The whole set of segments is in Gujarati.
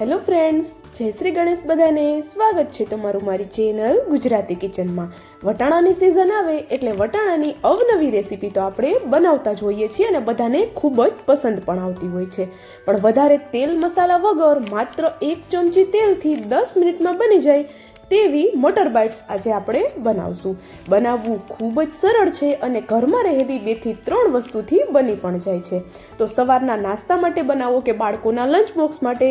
હેલો ફ્રેન્ડ્સ, જય શ્રી ગણેશ બધાને. સ્વાગત છે તમારું મારી ચેનલ ગુજરાતી કિચનમાં. વટાણાની સિઝન આવે એટલે વટાણાની અવનવી રેસીપી તો આપણે બનાવતા જ હોઈએ છીએ અને બધાને ખૂબ જ પસંદ પણ આવતી હોય છે. પણ વધારે તેલ મસાલા વગર માત્ર એક ચમચી તેલથી દસ મિનિટમાં બની જાય તેવી મટર બાઇટ્સ આજે આપણે બનાવશું. બનાવવું ખૂબ જ સરળ છે અને ઘરમાં રહેલી બેથી ત્રણ વસ્તુથી બની પણ જાય છે. તો સવારના નાસ્તા માટે બનાવો કે બાળકોના લંચ બોક્સ માટે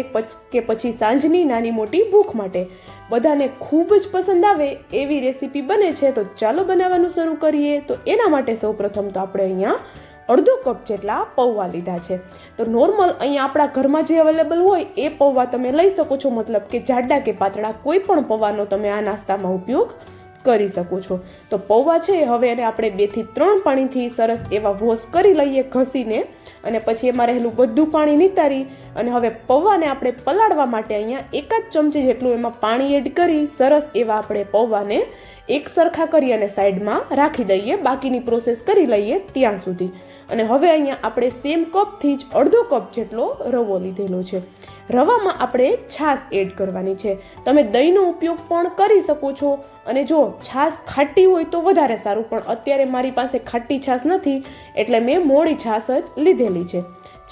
કે પછી સાંજની નાની મોટી ભૂખ માટે. બધાને ખૂબ જ પસંદ આવે એવી રેસીપી બને છે તો ચાલો બનાવવાનું શરૂ કરીએ. તો એના માટે સૌપ્રથમ તો આપણે અહીંયા અડધો કપ જેટલા પૌવા લીધા છે. તો નોર્મલ અહીંયા આપણા ઘરમાં જે અવેલેબલ હોય એ પૌવા તમે લઈ શકો છો. મતલબ કે જાડા કે પાતળા કોઈ પણ પૌવાનો તમે આ નાસ્તામાં ઉપયોગ કરી શકો છો. તો પૌવા છે, હવે એને આપણે બેથી ત્રણ પાણીથી સરસ એવા વોશ કરી લઈએ ઘસીને અને પછી એમાં રહેલું બધું પાણી નિતારી અને હવે પૌવાને આપણે પલાળવા માટે અહીંયા એકાદ ચમચી જેટલું એમાં પાણી એડ કરી સરસ એવા આપણે પૌવાને એક સરખા કરી અને સાઈડમાં રાખી દઈએ. બાકીની પ્રોસેસ કરી લઈએ ત્યાં સુધી. અને હવે અહીંયા આપણે સેમ કપથી જ અડધો કપ જેટલો રવો લીધેલો છે. રવામાં આપણે છાશ એડ કરવાની છે. તમે દહીંનો ઉપયોગ પણ કરી શકો છો અને જો છાશ ખાટી હોય તો વધારે સારું, પણ અત્યારે મારી પાસે ખાટી છાશ નથી એટલે મેં મોડી છાશ જ લીધેલી છે.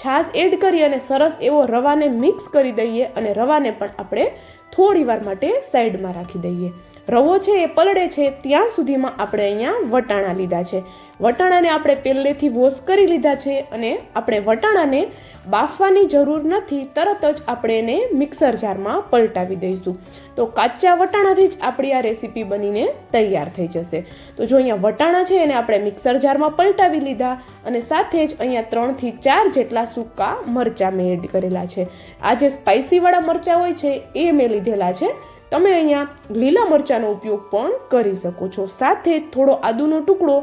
છાશ એડ કરી અને સરસ એવો રવાને મિક્સ કરી દઈએ અને રવાને પણ આપણે થોડી વાર માટે સાઈડમાં રાખી દઈએ. રવો છે એ પલળે છે, ત્યાં સુધીમાં આપણે અહીંયા વટાણા લીધા છે. વટાણાને આપણે પહેલેથી વોશ કરી લીધા છે અને આપણે વટાણાને બાફવાની જરૂર નથી, તરત જ આપણે એને મિક્સર જારમાં પલટાવી દઈશું. તો કાચા વટાણાથી જ આપણી આ રેસીપી બનીને તૈયાર થઈ જશે. તો જો અહીંયા વટાણા છે એને આપણે મિક્સર જારમાં પલટાવી લીધા અને સાથે જ અહીંયા ત્રણથી ચાર જેટલા સૂકા મરચાં મેં એડ કરેલા છે. આ જે સ્પાઇસીવાળા મરચાં હોય છે એ મેં લીધેલા છે. તમે અહીંયા લીલા મરચાંનો ઉપયોગ પણ કરી શકો છો. સાથે થોડો આદુનો ટુકડો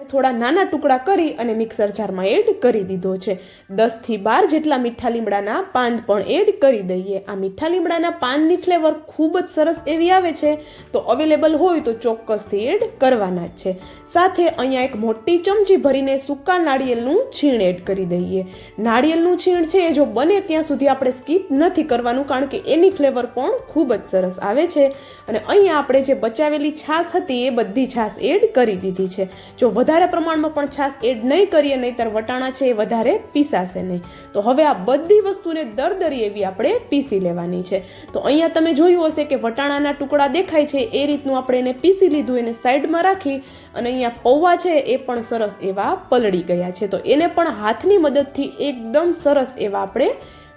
થોડા નાના ટુકડા કરી અને મિક્સર જારમાં એડ કરી દીધો છે. દસથી બાર જેટલા મીઠા લીમડાના પાન પણ એડ કરી દઈએ. આ મીઠા લીમડાના પાનની ફ્લેવર ખૂબ જ સરસ એવી આવે છે, તો અવેલેબલ હોય તો ચોક્કસથી એડ કરવાના જ છે. સાથે અહીંયા એક મોટી ચમચી ભરીને સૂકા નાળિયેરનું છીણ એડ કરી દઈએ. નાળિયેરનું છીણ છે એ જો બને ત્યાં સુધી આપણે સ્કીપ નથી કરવાનું, કારણ કે એની ફ્લેવર પણ ખૂબ જ સરસ આવે છે. અને અહીંયા આપણે જે બચાવેલી છાશ હતી એ બધી છાશ એડ કરી દીધી છે. જો વધારે પ્રમાણમાં પણ છાશ એડ નહીં કરીએ, નહીંતર વટાણા છે એ વધારે પીસાશે નહીં. તો હવે આ બધી વસ્તુને દરદરી એવી આપણે પીસી લેવાની છે. તો અહીંયા તમે જોયું હશે કે વટાણાના ટુકડા દેખાય છે, એ રીતનું આપણે એને પીસી લીધું, એને સાઈડમાં રાખી અને અહીંયા પૌવા છે એ પણ સરસ એવા પલળી ગયા છે. તો એને પણ હાથની મદદથી એકદમ સરસ એવા આપણે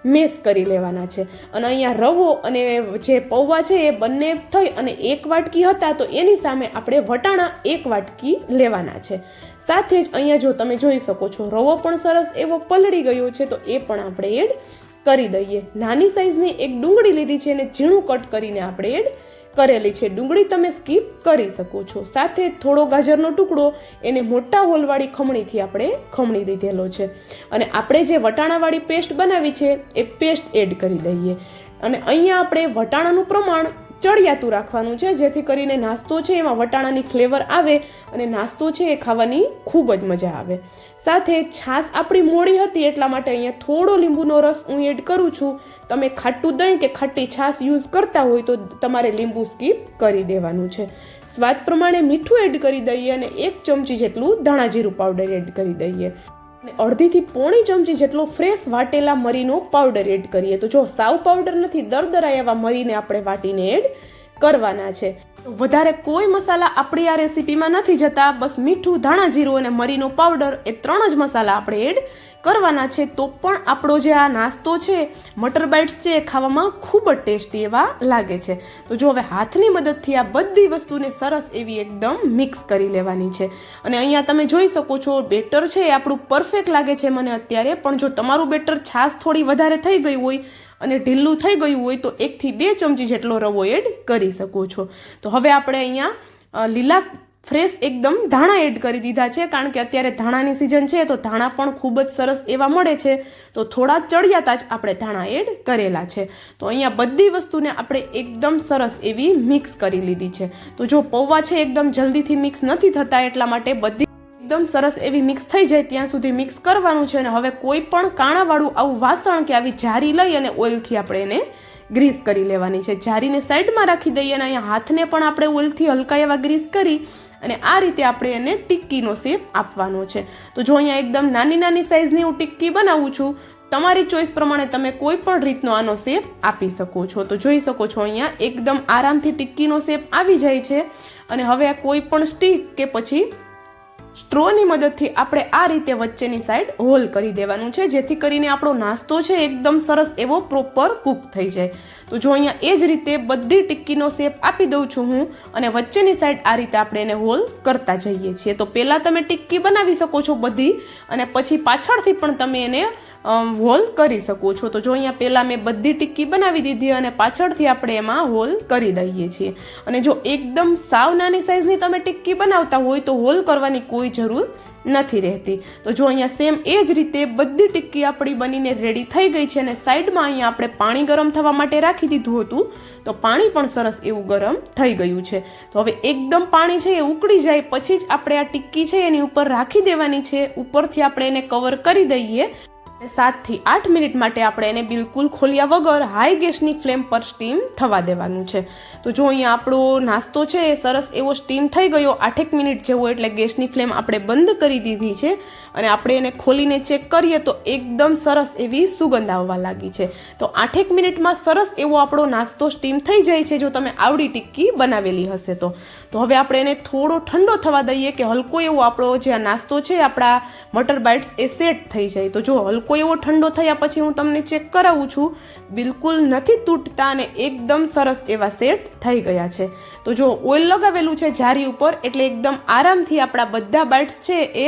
મેશ કરી લેવાના છે. અને અહીંયા રવો અને જે પૌવા છે એ બંને થઈ અને એક વાટકી હતા તો એની સામે આપણે વટાણા એક વાટકી લેવાના છે. સાથે જ અહીંયા જો તમે જોઈ શકો છો, રવો પણ સરસ એવો પલળી ગયો છે તો એ પણ આપણે એડ કરી દઈએ. નાની સાઈઝની એક ડુંગળી લીધી છે અને ઝીણું કટ કરીને આપણે એડ કરેલી છે. ડુંગળી તમે સ્કીપ કરી શકો છો. સાથે થોડો ગાજરનો ટુકડો, એને મોટા હોલવાળી ખમણીથી આપણે ખમણી લીધેલો છે. અને આપણે જે વટાણાવાળી પેસ્ટ બનાવી છે, એ પેસ્ટ એડ કરી દઈએ. અને અહીંયા આપણે વટાણાનું પ્રમાણ ચડિયાતું રાખવાનું છે, જેથી કરીને નાસ્તો છે એમાં વટાણાની ફ્લેવર આવે અને નાસ્તો છે એ ખાવાની ખૂબ જ મજા આવે. સાથે છાશ આપણી મોડી હતી એટલા માટે અહીંયા થોડો લીંબુનો રસ હું એડ કરું છું. તમે ખાટું દહીં કે ખાટી છાશ યુઝ કરતા હોય તો તમારે લીંબુ સ્કીપ કરી દેવાનું છે. સ્વાદ પ્રમાણે મીઠું એડ કરી દઈએ અને એક ચમચી જેટલું ધાણા જીરું પાવડર એડ કરી દઈએ. અને અડધીથી પોણી ચમચી જેટલો ફ્રેશ વાટેલા મરીનો પાવડર એડ કરીએ. તો જો સાવ પાવડર નથી દરદરા એવા મરીને આપણે વાટીને એડ કરવાના છે. વધારે કોઈ મસાલા આપણી આ રેસીપીમાં નથી જતા. બસ મીઠું, ધાણા જીરું અને મરીનો પાવડર એ ત્રણ જ મસાલા આપણે એડ કરવાના છે. તો પણ આપણો જે આ નાસ્તો છે, મટર બાઇટ્સ છે, એ ખાવામાં ખૂબ જ ટેસ્ટી એવા લાગે છે. તો જો હવે હાથની મદદથી આ બધી વસ્તુને સરસ એવી એકદમ મિક્સ કરી લેવાની છે. અને અહીંયા તમે જોઈ શકો છો, બેટર છે, એ આપણું પરફેક્ટ લાગે છે મને અત્યારે. પણ જો તમારું બેટર છાશ થોડી વધારે થઈ ગઈ હોય અને ઢીલું થઈ ગયું હોય તો એકથી બે ચમચી જેટલો રવો એડ કરી શકો છો. તો હવે આપણે અહીંયા લીલા ફ્રેશ એકદમ ધાણા એડ કરી દીધા છે, કારણ કે અત્યારે ધાણાની સિઝન છે, તો ધાણા પણ ખૂબ જ સરસ એવા મળે છે. તો થોડા ચડિયાતા જ આપણે ધાણા એડ કરેલા છે. તો અહીંયા બધી વસ્તુને આપણે એકદમ સરસ એવી મિક્સ કરી લીધી છે. તો જો પૌવા છે, એકદમ જલ્દીથી મિક્સ નથી થતા, એટલા માટે બધી એકદમ સરસ એવી મિક્સ થઈ જાય ત્યાં સુધી મિક્સ કરવાનું છે અને હવે કોઈ પણ કાણાવાળું આવું વાસણ કે આવી જારી લઈ અને ઓઇલથી આપણે એને ગ્રીસ કરી લેવાની છે. જારીને સાઈડમાં રાખી દઈએ અને અહીંયા હાથને પણ આપણે ઓઇલથી હલકા એવા ગ્રીસ કરી અને આ રીતે આપણે એને ટિક્કીનો શેપ આપવાનો છે. તો જો અહીંયા એકદમ નાની નાની સાઇઝની હું ટિક્કી બનાવું છું, તમારી ચોઈસ પ્રમાણે તમે કોઈ પણ રીતનો આનો શેપ આપી શકો છો. તો જોઈ શકો છો અહીંયા એકદમ આરામથી ટિક્કીનો શેપ આવી જાય છે અને હવે આ કોઈ પણ સ્ટીક કે પછી સ્ટ્રોની મદદથી આપણે આ રીતે વચ્ચેની સાઈડ હોલ કરી દેવાનું છે, જેથી કરીને આપણો નાસ્તો છે એકદમ સરસ એવો પ્રોપર કૂક થઈ જાય. તો જો અહીંયા એ જ રીતે બધી ટિક્કીનો શેપ આપી દઉં છું હું, અને વચ્ચેની સાઈડ આ રીતે આપણે એને હોલ કરતા જઈએ છીએ. તો પહેલાં તમે ટિક્કી બનાવી શકો છો બધી, અને પછી પાછળથી પણ તમે એને હોલ કરી શકો છો. તો જો અહીંયા પહેલાં મેં બધી ટિક્કી બનાવી દીધી અને પાછળથી આપણે એમાં હોલ કરી દઈએ છીએ. અને જો એકદમ સાવ નાની સાઇઝની તમે ટિક્કી બનાવતા હોય તો હોલ કરવાની કોઈ જરૂર નથી રહેતી. તો જો અહીંયા સેમ એ જ રીતે બધી ટિક્કી આપણી બનીને રેડી થઈ ગઈ છે અને સાઈડમાં અહીંયા આપણે પાણી ગરમ થવા માટે રાખી દીધું હતું, તો પાણી પણ સરસ એવું ગરમ થઈ ગયું છે. તો હવે એકદમ પાણી છે એ ઉકળી જાય, પછી જ આપણે આ ટિક્કી છે એની ઉપર રાખી દેવાની છે. ઉપરથી આપણે એને કવર કરી દઈએ. સાતથી આઠ મિનિટ માટે આપણે એને બિલકુલ ખોલ્યા વગર હાઈ ગેસની ફ્લેમ પર સ્ટીમ થવા દેવાનું છે. તો જો અહીંયા આપણો નાસ્તો છે એ સરસ એવો સ્ટીમ થઈ ગયો, આઠેક મિનિટ જેવો એટલે ગેસની ફ્લેમ આપણે બંધ કરી દીધી છે અને આપણે એને ખોલીને ચેક કરીએ તો એકદમ સરસ એવી સુગંધ આવવા લાગી છે. તો આઠેક મિનિટમાં સરસ એવો આપણો નાસ્તો સ્ટીમ થઈ જાય છે જો તમે આવડી ટિક્કી બનાવેલી હશે તો. તો હવે આપણે એને થોડો ઠંડો થવા દઈએ કે હલકો એવો આપણો જે નાસ્તો છે આપણા મટર બાઇટ્સ એ સેટ થઈ જાય. તો જો હલકો એવો ઠંડો થયા પછી હું તમને ચેક કરાવું છું બિલકુલ નથી તૂટતા અને એકદમ સરસ એવા સેટ થઈ ગયા છે. તો જો ઓઇલ લગાવેલું છે જારી ઉપર, એટલે એકદમ આરામથી આપણા બધા બાઇટ્સ છે એ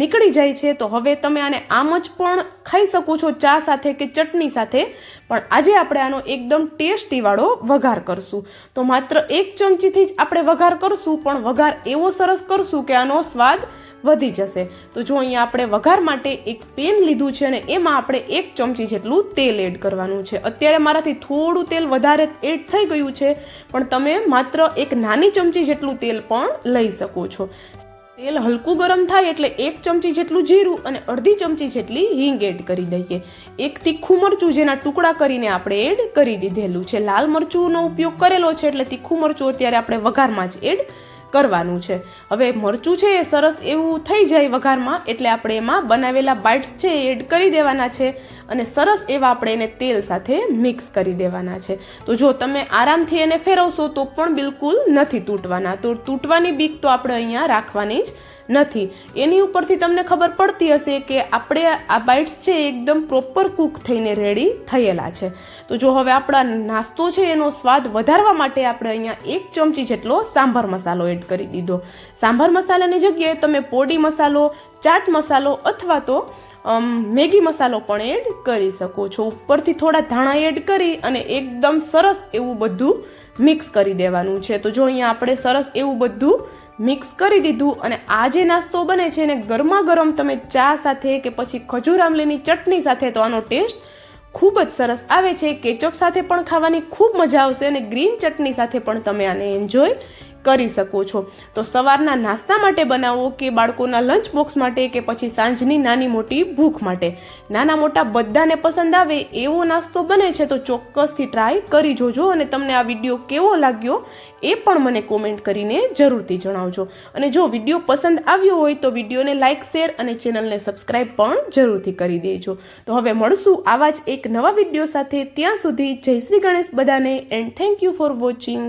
નીકળી જાય છે. તો હવે તમે આને આમ જ પણ ખાઈ શકો છો ચા સાથે કે ચટણી સાથે. પણ આજે આપણે આનો એકદમ ટેસ્ટીવાળો વઘાર કરશું. તો માત્ર એક ચમચીથી જ આપણે વઘાર કરશું, પણ વઘાર એવો સરસ કરશું કે આનો સ્વાદ વધી જશે. તો જો અહીંયા આપણે વઘાર માટે એક પેન લીધું છે અને એમાં આપણે એક ચમચી જેટલું તેલ એડ કરવાનું છે. અત્યારે મારાથી થોડું તેલ વધારે એડ થઈ ગયું છે, પણ તમે માત્ર એક નાની ચમચી જેટલું તેલ પણ લઈ શકો છો. તેલ હલકું ગરમ થાય એટલે એક ચમચી જેટલું જીરું અને અડધી ચમચી જેટલી હિંગ એડ કરી દઈએ. એક તીખું મરચું જેના ટુકડા કરીને આપણે એડ કરી દીધેલું છે. લાલ મરચુંનો ઉપયોગ કરેલો છે એટલે તીખું મરચું અત્યારે આપણે વઘારમાં જ એડ કરવાનું છે. હવે મરચું છે એ સરસ એવું થઈ જાય વઘારમાં, એટલે આપણે એમાં બનાવેલા બાઇટ્સ છે એ એડ કરી દેવાના છે અને સરસ એવા આપણે એને તેલ સાથે મિક્સ કરી દેવાના છે. તો જો તમે આરામથી એને ફેરવશો તો પણ બિલકુલ નથી તૂટવાના. તો તૂટવાની બીક તો આપણે અહીંયા રાખવાની જ નથી. એની ઉપરથી તમને ખબર પડતી હશે કે આપણે આ બાઇટ્સ છે એકદમ પ્રોપર કૂક થઈને રેડી થયેલા છે. તો જો હવે આપણા નાસ્તો છે એનો સ્વાદ વધારવા માટે આપણે અહીંયા એક ચમચી જેટલો સાંભાર મસાલો એડ કરી દીધો. સાંભાર મસાલાની જગ્યાએ તમે પોડી મસાલો, ચાટ મસાલો અથવા તો મેગી મસાલો પણ એડ કરી શકો છો. ઉપરથી થોડા ધાણા એડ કરી અને એકદમ સરસ એવું બધું મિક્સ કરી દેવાનું છે. તો જો અહીંયા આપણે સરસ એવું બધું મિક્સ કરી દીધું અને આ જે નાસ્તો બને છે એને ગરમા ગરમ તમે ચા સાથે કે પછી ખજૂર આમલીની ચટણી સાથે તો આનો ટેસ્ટ ખૂબ જ સરસ આવે છે. કેચઅપ સાથે પણ ખાવાની ખૂબ મજા આવશે અને ગ્રીન ચટણી સાથે પણ તમે આને એન્જોય કરી શકો છો. તો સવારના નાસ્તા માટે બનાવો કે બાળકોના લંચ બોક્સ માટે કે પછી સાંજની નાની મોટી ભૂખ માટે. નાના મોટા બધાને પસંદ આવે એવો નાસ્તો બને છે તો ચોક્કસથી ટ્રાય કરી જોજો અને તમને આ વીડિયો કેવો લાગ્યો એ પણ મને કોમેન્ટ કરીને જરૂરથી જણાવજો. અને જો વીડિયો પસંદ આવ્યો હોય તો વિડીયોને લાઇક શેર અને ચેનલને સબસ્ક્રાઈબ પણ જરૂરથી કરી દેજો. તો હવે મળશું આવા જ એક નવા વીડિયો સાથે. ત્યાં સુધી જય શ્રી ગણેશ બધાને and thank you for watching